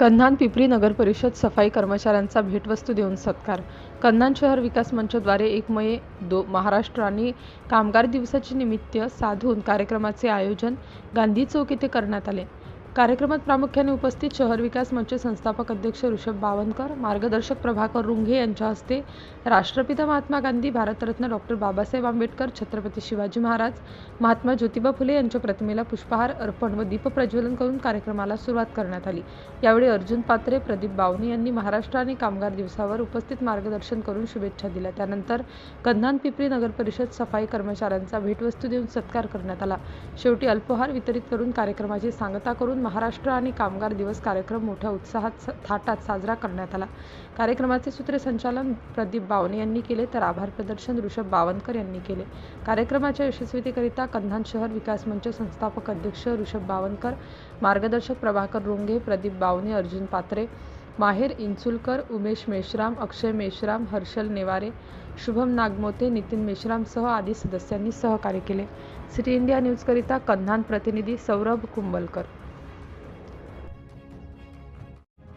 कन्हान पिपरी नगर परिषद सफाई कर्मचाऱ्यांचा भेटवस्तू देऊन सत्कार. कन्हान शहर विकास मंचद्वारे एक मे दो महाराष्ट्र आणि कामगार दिवसाचे निमित्त साधून कार्यक्रमाचे आयोजन गांधी चौक येथे करण्यात आले. कार्यक्रमात प्रामुख्याने उपस्थित शहर विकास मंच संस्थापक अध्यक्ष ऋषभ बावनकर मार्गदर्शक प्रभाकर रुंघे यांच्या हस्ते राष्ट्रपिता महात्मा गांधी भारतरत्न डॉक्टर बाबासाहेब आंबेडकर छत्रपती शिवाजी महाराज महात्मा ज्योतिबा फुले यांच्या प्रतिमेला पुष्पहार अर्पण व दीपप्रज्वलन करून कार्यक्रमाला सुरुवात करण्यात आली. यावेळी अर्जुन पात्रे प्रदीप बावने यांनी महाराष्ट्र आणि कामगार दिवसावर उपस्थित मार्गदर्शन करून शुभेच्छा दिल्या. त्यानंतर कन्हान पिपरी नगर परिषद सफाई कर्मचाऱ्यांचा भेटवस्तू देऊन सत्कार करण्यात आला. शेवटी अल्पहार वितरित करून कार्यक्रमाची सांगता करून महाराष्ट्र आणि कामगार दिवस कार्यक्रम मोठ्या उत्साहात स- थाटात साजरा करण्यात आला. कार्यक्रमाचे सूत्रसंचालन प्रदीप बावने यांनी केले तर आभार प्रदर्शन ऋषभ बावनकर यांनी केले. कार्यक्रमाच्या यशस्वीतेकरिता कन्हान शहर विकास मंच संस्थापक अध्यक्ष ऋषभ बावनकर मार्गदर्शक प्रभाकर रोंगे प्रदीप बावने अर्जुन पात्रे माहेर इंचुलकर उमेश मेश्राम अक्षय मेश्राम हर्षल नेवारे शुभम नागमोते नितीन मेश्रामसह आदी सदस्यांनी सहकार्य केले. सिटी इंडिया न्यूजकरिता कन्हान प्रतिनिधी सौरभ कुंबलकर